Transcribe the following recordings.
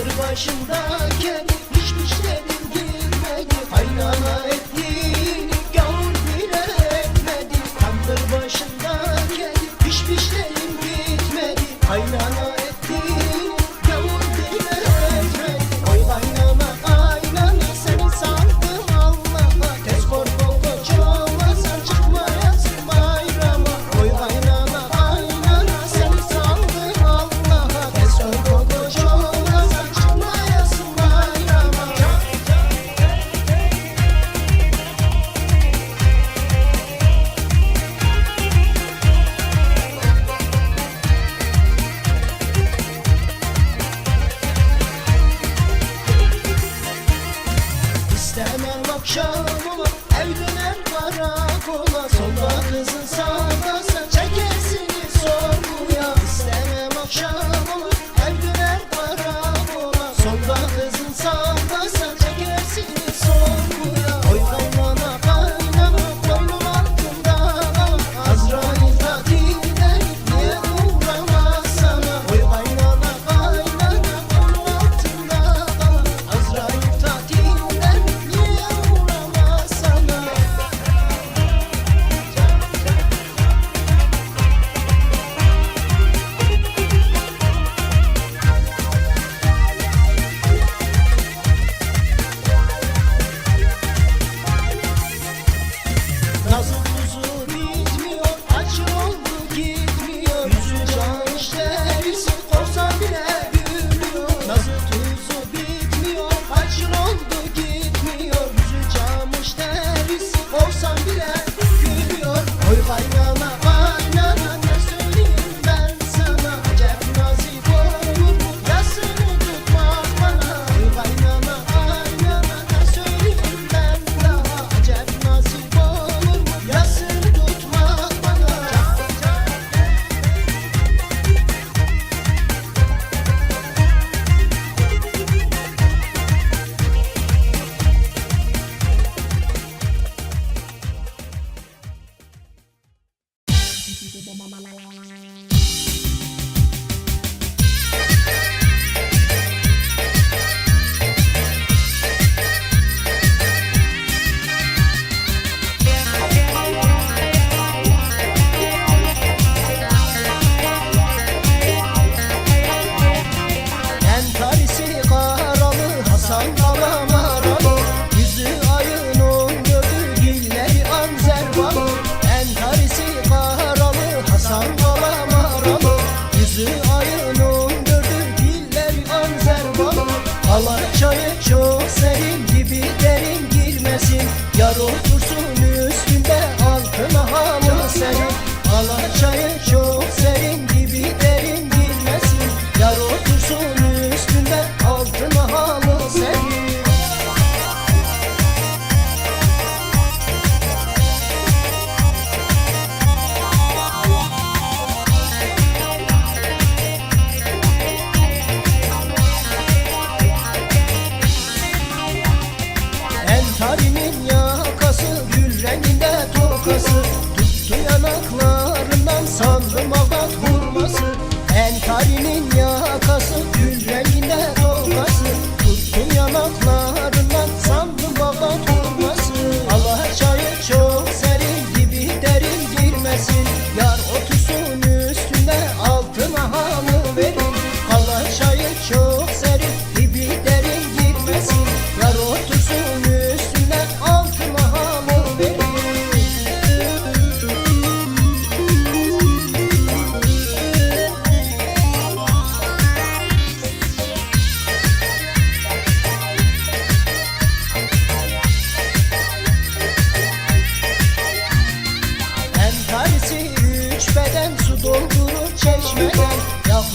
Sır başındayken hiçbir şey bildirmedi. Aynana ettim karakola Sola kızın sağda sen çekesini sorguya İstemem akşam.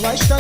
Yaklaş da